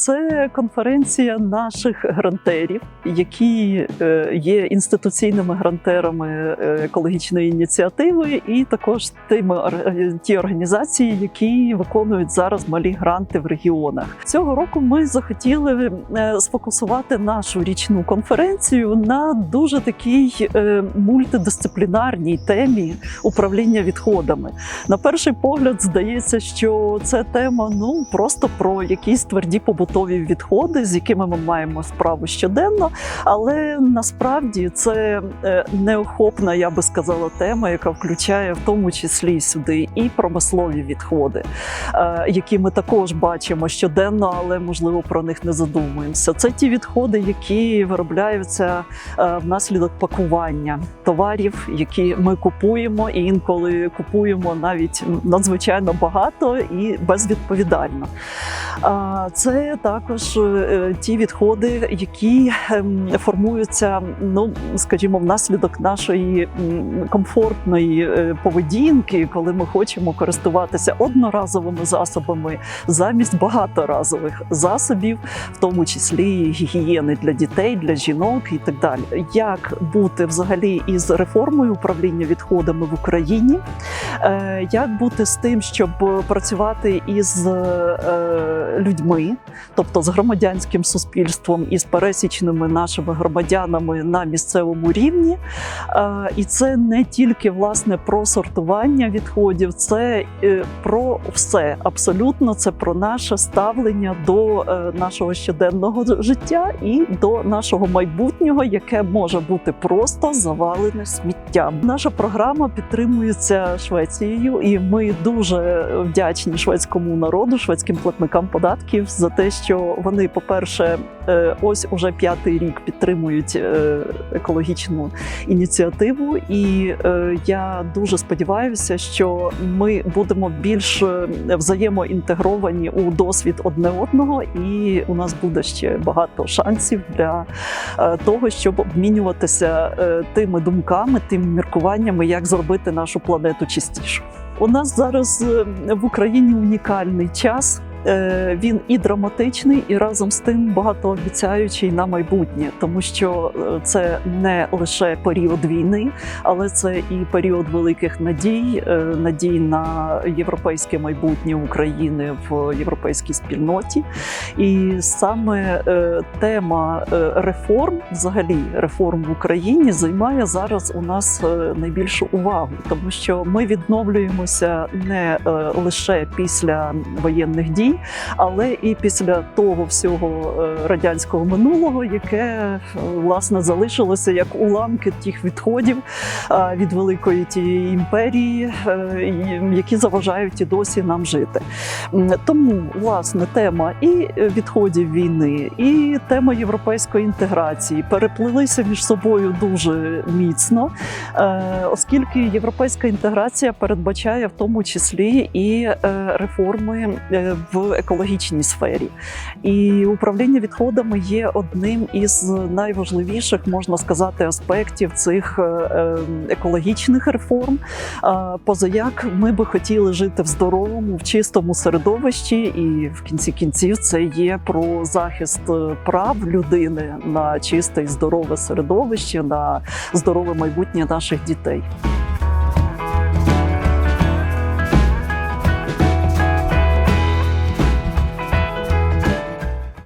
це конференція наших грантерів, які е, є інституційними грантерами е, екологічної ініціативи, і також тими ті організації, які виконують зараз малі гранти в регіонах. Цього року ми захотіли е, сфокусувати нашу річну конференцію на дуже такій е, мультидисциплінарній темі управління відходами. На перший погляд здається, що це тема ну просто про якісь тверді побутові відходи, з якими ми маємо справу щоденно. Але насправді це е, неохопна, я би сказала, тема, яка включає в тому числі сюди і промислові відходи, е, які ми також бачимо щоденно, але можливо про них не задумуємося. Це ті відходи, які виробляються е, внаслідок пакування товарів, які ми купуємо, і інколи купуємо навіть надзвичайно багато і безвідповідально. Це також е, ті відходи, які ем, формуються, ну скажімо, внаслідок нашої комфортної е, поведінки, коли ми хочемо користуватися одноразовими засобами замість багаторазових засобів, в тому числі гігієни для дітей, для жінок і так далі. Як бути взагалі із реформою управління відходами в Україні? Е, Як бути з тим, щоб працювати із людьми, тобто з громадянським суспільством і з пересічними нашими громадянами на місцевому рівні? Е, І це не тільки власне про сортування відходів, це е, про все абсолютно. Це про наше ставлення до е, нашого щоденного життя і до нашого майбутнього, яке може бути просто завалене сміттям. Наша програма підтримується Швецією, і ми дуже вдячні шведському народу, шведським платникам податків за те, що вони, по-перше, е, ось уже п'ятий рік підтримують е, екологічну ініціативу. І е, я дуже сподіваюся, що ми будемо більш взаємоінтегровані у досвід одне одного, і у нас буде ще багато шансів для того, щоб обмінюватися тими думками, тими міркуваннями, як зробити нашу планету чистішу. У нас зараз в Україні унікальний час. Е, Він і драматичний, і разом з тим багатообіцяючий на майбутнє, тому що е, це не лише період війни, але це і період великих надій, е, надій на європейське майбутнє України в європейській спільноті. І саме тема реформ, взагалі реформ в Україні, займає зараз у нас найбільшу увагу, тому що ми відновлюємося не лише після воєнних дій, але і після того всього е, радянського минулого, яке власне залишилося як уламки тих відходів е, від великої тієї імперії, е, які заважають і досі нам жити. Тому власне тема і відходів війни, і тема європейської інтеграції переплилися між собою дуже міцно, оскільки європейська інтеграція передбачає в тому числі і реформи е, в екологічній сфері. І управління відходами є одним із найважливіших, можна сказати, аспектів цих е, е, екологічних реформ. Позаяк ми би хотіли жити в здоровому, в чистому середовищі, і в кінці кінців це є про захист е, прав людини на чисте і здорове середовище, на здорове майбутнє наших дітей.